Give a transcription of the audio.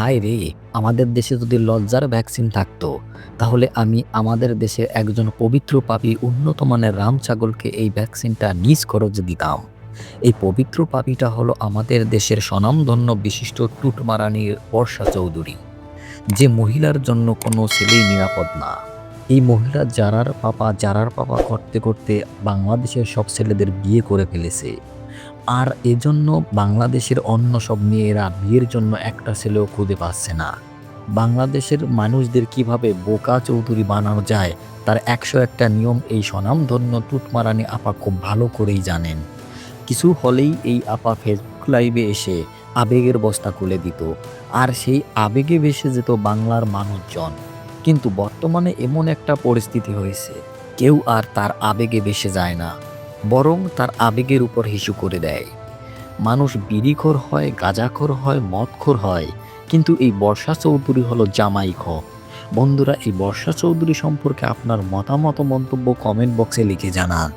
হায় রে, আমাদের দেশে যদি লজ্জার ভ্যাকসিন থাকতো, তাহলে আমি আমাদের দেশের একজন পবিত্র পাপী উন্নত মানের রাম ছাগলকে এই ভ্যাকসিনটা নিজ খরচে দিতাম। এই পবিত্র পাপিটা হলো আমাদের দেশের স্বনামধন্য বিশিষ্ট টুটমারানির বর্ষা চৌধুরী। যে মহিলার জন্য কোনো ছেলেই নিরাপদ না। এই মহিলা যারার পাপা যারার পাপা করতে করতে বাংলাদেশের সব ছেলেদের বিয়ে করে ফেলেছে। আর এজন্য বাংলাদেশের অন্য সব মেয়েরা বিয়ের জন্য একটা ছেলেও খুঁজে পাচ্ছে না। বাংলাদেশের মানুষদের কীভাবে বোকা চৌধুরী বানানো যায়, তার একশো একটা নিয়ম এই স্বনামধন্য টুটমারানি আপা খুব ভালো করেই জানেন। কিছু হলেই এই আপা ফেসবুক লাইভে এসে আবেগের বস্তা খুলে দিত, আর সেই আবেগে ভেসে যেত বাংলার মানুষজন। কিন্তু বর্তমানে এমন একটা পরিস্থিতি হয়েছে, কেউ আর তার আবেগে ভেসে যায় না। বরং তার আবেগের উপর হিসু করে দেয়। মানুষ বিড়িখোর হয়, গাঁজাখোর হয়, মদখোর হয়, কিন্তু এই বর্ষা চৌধুরী হলো জামাই খ। বন্ধুরা, এই বর্ষা চৌধুরী সম্পর্কে আপনার মতামত মন্তব্য কমেন্ট বক্সে লিখে জানান।